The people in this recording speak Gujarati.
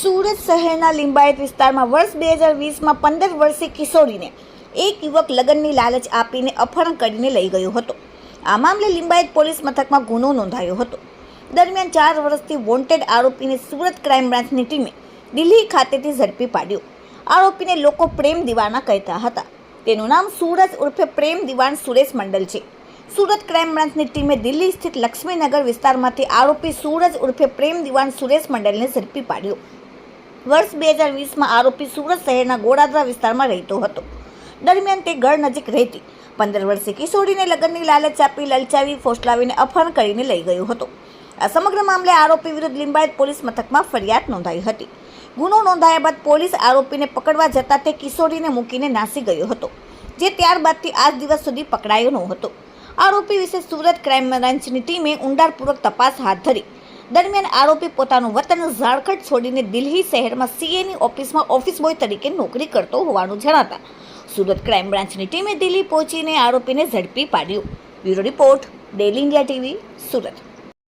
સુરત શહેરના લિંબાયત વિસ્તારમાં વર્ષ બે હજાર વીસમાં પંદર વર્ષીય કિશોરીને એક યુવક લગ્નની લાલચ આપીને અપહરણ કરીને લઈ ગયો હતો. આ મામલે લિંબાયત પોલીસ મથકમાં ગુનો નોંધાયો હતો. દરમિયાન ચાર વર્ષથી વોન્ટેડ આરોપીને સુરત ક્રાઇમ બ્રાન્ચની ટીમે દિલ્હી ખાતેથી ઝડપી પાડ્યો. આરોપીને લોકો પ્રેમ દિવાના કહેતા હતા. તેનું નામ સુરત ઉર્ફે પ્રેમ દિવાન સુરેશ મંડલ છે. સુરત ક્રાઇમ બ્રાન્ચની ટીમે દિલ્હી સ્થિત લક્ષ્મીનગર વિસ્તારમાંથી આરોપી સૂરજ ઉર્ફે પ્રેમ દિવાન સુરેશ મંડલને ઝડપી પાડ્યો. વર્ષ બે હજાર વીસમાં આરોપી સુરત શહેરના ગોડાદરા વિસ્તારમાં રહેતો હતો. દરમિયાન તે ઘર નજીક રહેતી. પંદર વર્ષીય કિશોરીને લગ્નની લાલચ આપી લલચાવી ફોસલાવીને અપહરણ કરીને લઈ ગયો હતો. આ સમગ્ર મામલે આરોપી વિરુદ્ધ લિંબાયત પોલીસ મથકમાં ફરિયાદ નોંધાઈ હતી. ગુનો નોંધાયા બાદ પોલીસ આરોપીને પકડવા જતાં તે કિશોરીને મૂકીને નાસી ગયો હતો, જે ત્યારબાદથી આજ દિવસ સુધી પકડાયો ન હતો. આરોપી વિશે સુરત ક્રાઇમ બ્રાન્ચની ટીમે ઊંડાણપૂર્વક તપાસ હાથ ધરી. દરમિયાન આરોપી પોતાનું વતન ઝારખંડ છોડીને દિલ્હી શહેરમાં સીએની ઓફિસમાં ઓફિસ બોય તરીકે નોકરી કરતો હોવાનું જણાતા સુરત ક્રાઇમ બ્રાન્ચની ટીમે દિલ્હી પહોંચીને આરોપીને ઝડપી પાડ્યો. Bureau report daily India TV, Surat.